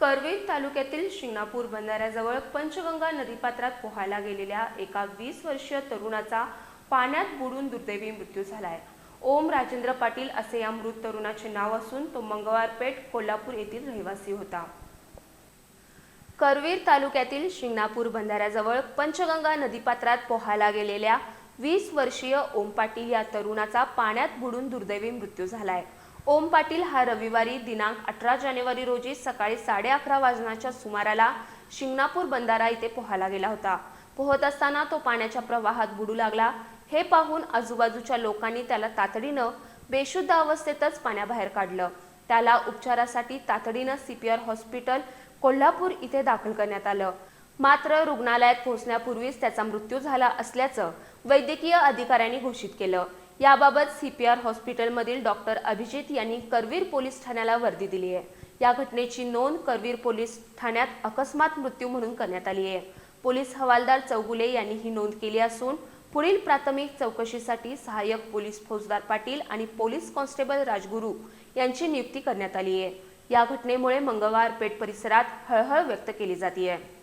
करवीर तालुक्यातील शिंगणापूर बंधाऱ्याजवळ पंचगंगा नदीपात्रात पोहायला गेलेल्या एका वीस वर्षीय तरुणाचा पाण्यात बुडून दुर्दैवी मृत्यू झालाय. ओम राजेंद्र पाटील असे या मृत तरुणाचे नाव असून तो मंगळवारपेठ कोल्हापूर येथील रहिवासी होता. करवीर तालुक्यातील शिंगणापूर बंधाऱ्याजवळ पंचगंगा नदीपात्रात पोहायला गेलेल्या वीस वर्षीय ओम पाटील या तरुणाचा पाण्यात बुडून दुर्दैवी मृत्यू झालाय. ओम पाटील हा रविवारी दिनांक अठरा जानेवारी रोजी सकाळी साडे अकरा वाजण्याच्या सुमाराला शिंगणापूर बंधारा इथे पोहायला गेला होता. पोहत असताना तो पाण्याच्या प्रवाहात बुडू लागला. हे पाहून आजूबाजूच्या लोकांनी त्याला तातडीनं बेशुद्ध अवस्थेतच पाण्याबाहेर काढलं. त्याला उपचारासाठी तातडीनं सीपीआर हॉस्पिटल कोल्हापूर इथे दाखल करण्यात आलं. मात्र रुग्णालयात पोहोचण्यापूर्वीच त्याचा मृत्यू झाला असल्याचं वैद्यकीय अधिकाऱ्यांनी घोषित केलं. याबाबत सी पी आर हॉस्पिटलमधील डॉक्टर अभिजित यांनी करवीर पोलीस ठाण्याला वर्दी दिली आहे. या घटनेची नोंद करवीर पोलीस ठाण्यात अकस्मात मृत्यू म्हणून करण्यात आली आहे. पोलीस हवालदार चौगुले यांनी ही नोंद केली असून पुढील प्राथमिक चौकशीसाठी सहाय्यक पोलीस फौजदार पाटील आणि पोलीस कॉन्स्टेबल राजगुरू यांची नियुक्ती करण्यात आली आहे. या घटनेमुळे मंगळवार पेठ परिसरात हळहळ व्यक्त केली जाते आहे